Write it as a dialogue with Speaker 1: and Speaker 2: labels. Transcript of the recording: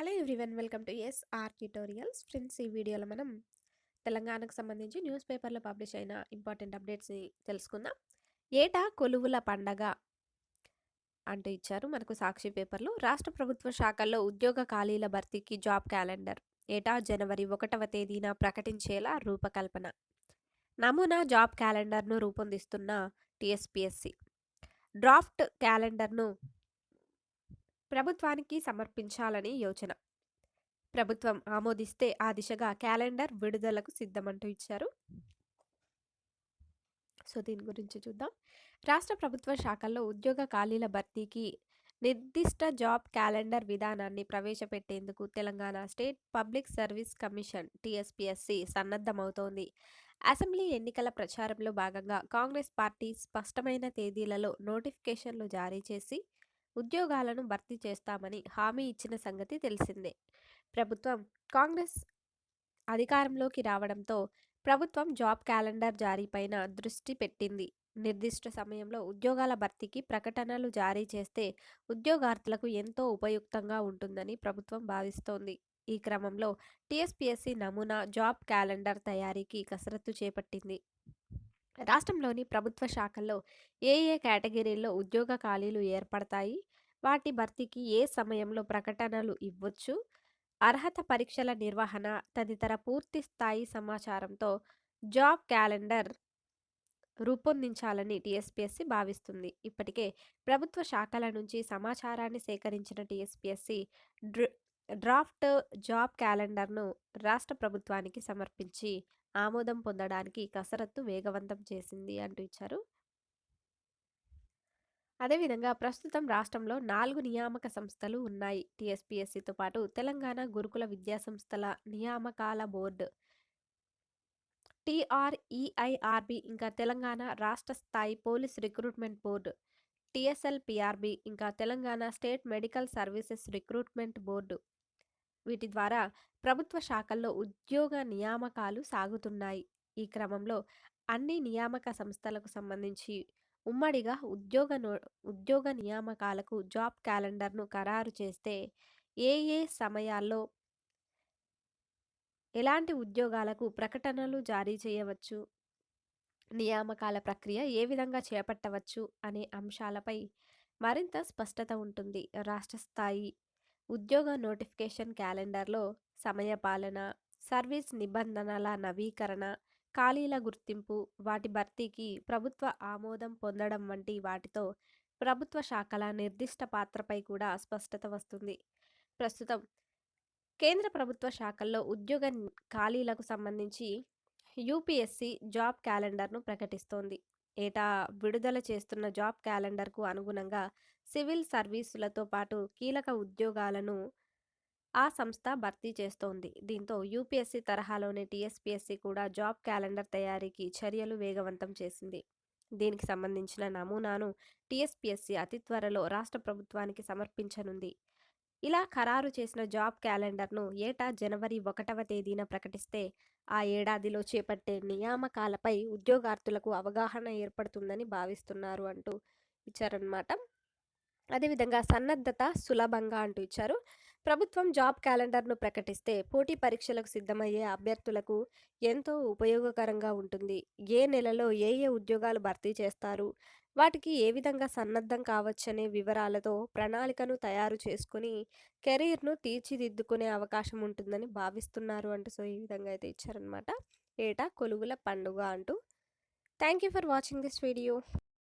Speaker 1: Hello everyone welcome to S R tutorials. Friends ఈ వీడియోలో మనం తెలంగాణకు సంబంధించి న్యూస్ పేపర్లో పబ్లిష్ అయిన ఇంపార్టెంట్ అప్డేట్స్ని తెలుసుకుందాం. ఏటా కొలువుల పండగ అంటూ ఇచ్చారు మనకు సాక్షి పేపర్లో. రాష్ట్ర ప్రభుత్వ శాఖల్లో ఉద్యోగ ఖాళీల భర్తీకి జాబ్ క్యాలెండర్. ఏటా జనవరి ఒకటవ తేదీన ప్రకటించేలా రూపకల్పన. నమూనా జాబ్ క్యాలెండర్ను రూపొందిస్తున్న టీఎస్పీఎస్సి. డ్రాఫ్ట్ క్యాలెండర్ను ప్రభుత్వానికి సమర్పించాలని యోచన. ప్రభుత్వం ఆమోదిస్తే ఆ దిశగా క్యాలెండర్ విడుదలకు సిద్ధమంటూ ఇచ్చారు. సో దీని గురించి చూద్దాం. రాష్ట్ర ప్రభుత్వ శాఖల్లో ఉద్యోగ ఖాళీల భర్తీకి నిర్దిష్ట జాబ్ క్యాలెండర్ విధానాన్ని ప్రవేశపెట్టేందుకు Telangana state public service commission TSPSC సన్నద్ధమవుతోంది. Assembly ఎన్నికల ప్రచారంలో భాగంగా కాంగ్రెస్ పార్టీ స్పష్టమైన తేదీలలో నోటిఫికేషన్లు జారీ చేసి ఉద్యోగాలను భర్తీ చేస్తామని హామీ ఇచ్చిన సంగతి తెలిసిందే. ప్రభుత్వం కాంగ్రెస్ అధికారంలోకి రావడంతో ప్రభుత్వం జాబ్ క్యాలెండర్ జారీపైన దృష్టి పెట్టింది. నిర్దిష్ట సమయంలో ఉద్యోగాల భర్తీకి ప్రకటనలు జారీ చేస్తే ఉద్యోగార్థులకు ఎంతో ఉపయుక్తంగా ఉంటుందని ప్రభుత్వం భావిస్తోంది. ఈ క్రమంలో టీఎస్పీఎస్సీ నమూనా జాబ్ క్యాలెండర్ తయారీకి కసరత్తు చేపట్టింది. రాష్ట్రంలోని ప్రభుత్వ శాఖల్లో ఏ ఏ కేటగిరీల్లో ఉద్యోగ ఖాళీలు ఏర్పడతాయి? వాటి భర్తీకి ఏ సమయంలో ప్రకటనలు ఇవ్వచ్చు? అర్హత పరీక్షల నిర్వహణ తదితర పూర్తి స్థాయి సమాచారంతో జాబ్ క్యాలెండర్ రూపొందించాలని టీఎస్పీఎస్సీ భావిస్తుంది. ఇప్పటికే ప్రభుత్వ శాఖల నుంచి సమాచారాన్ని సేకరించిన టీఎస్పీఎస్సీ డ్రాఫ్ట్ జాబ్ క్యాలెండర్ను రాష్ట్ర ప్రభుత్వానికి సమర్పించి ఆమోదం పొందడానికి కసరత్తు వేగవంతం చేసింది అంటూ ఇచ్చారు. అదేవిధంగా ప్రస్తుతం రాష్ట్రంలో నాలుగు నియామక సంస్థలు ఉన్నాయి. టీఎస్పీఎస్సితో పాటు తెలంగాణ గురుకుల విద్యాసంస్థల నియామకాల బోర్డు టీఆర్ఈఐఆర్బి ఇంకా తెలంగాణ రాష్ట్ర స్థాయి పోలీస్ రిక్రూట్మెంట్ బోర్డు టీఎస్ఎల్పిఆర్బి ఇంకా Telangana state medical services recruitment board వీటి ద్వారా ప్రభుత్వ శాఖల్లో ఉద్యోగ నియామకాలు సాగుతున్నాయి. ఈ క్రమంలో అన్ని నియామక సంస్థలకు సంబంధించి ఉమ్మడిగా ఉద్యోగ నో ఉద్యోగ నియామకాలకు జాబ్ క్యాలెండర్ను ఖరారు చేస్తే ఏ ఏ సమయాల్లో ఎలాంటి ఉద్యోగాలకు ప్రకటనలు జారీ చేయవచ్చు? నియామకాల ప్రక్రియ ఏ విధంగా చేపట్టవచ్చు? అనే అంశాలపై మరింత స్పష్టత ఉంటుంది. రాష్ట్ర స్థాయి ఉద్యోగ నోటిఫికేషన్ క్యాలెండర్లో సమయపాలన సర్వీస్ నిబంధనల నవీకరణ ఖాళీల గుర్తింపు వాటి భర్తీకి ప్రభుత్వ ఆమోదం పొందడం వంటి వాటితో ప్రభుత్వ శాఖల నిర్దిష్ట పాత్రపై కూడా స్పష్టత వస్తుంది. ప్రస్తుతం కేంద్ర ప్రభుత్వ శాఖల్లో ఉద్యోగ ఖాళీలకు సంబంధించి యూపీఎస్సీ జాబ్ క్యాలెండర్ను ప్రకటిస్తోంది. ఏటా విడుదల చేస్తున్న జాబ్ క్యాలెండర్కు అనుగుణంగా సివిల్ సర్వీసులతో పాటు కీలక ఉద్యోగాలను ఆ సంస్థ భర్తీ చేస్తోంది. దీంతో యూపీఎస్సీ తరహాలోనే టీఎస్పీఎస్సీ కూడా జాబ్ క్యాలెండర్ తయారీకి చర్యలు వేగవంతం చేసింది. దీనికి సంబంధించిన నమూనాను టీఎస్పీఎస్సీ అతి త్వరలో రాష్ట్ర ప్రభుత్వానికి సమర్పించనుంది. ఇలా ఖరారు చేసిన జాబ్ క్యాలెండర్ను ఏటా జనవరి ఒకటవ తేదీన ప్రకటిస్తే ఆ ఏడాదిలో చేపట్టే నియామకాలపై ఉద్యోగార్థులకు అవగాహన ఏర్పడుతుందని భావిస్తున్నారు అంటూ ఇచ్చారనమాట అదేవిధంగా సన్నద్ధత సులభంగా అంటూ ఇచ్చారు. ప్రభుత్వం జాబ్ క్యాలెండర్ను ప్రకటిస్తే పోటీ పరీక్షలకు సిద్ధమయ్యే అభ్యర్థులకు ఎంతో ఉపయోగకరంగా ఉంటుంది. ఏ నెలలో ఏ ఏ ఉద్యోగాలు భర్తీ చేస్తారు? వాటికి ఏ విధంగా సన్నద్ధం కావచ్చనే వివరాలతో ప్రణాళికను తయారు చేసుకుని కెరీర్ను తీర్చిదిద్దుకునే అవకాశం ఉంటుందని భావిస్తున్నారు అంటూ సో ఈ విధంగా అయితే ఇచ్చారనమాట ఏటా? కొలువుల పండుగ అంటూ. Thank you for watching this video.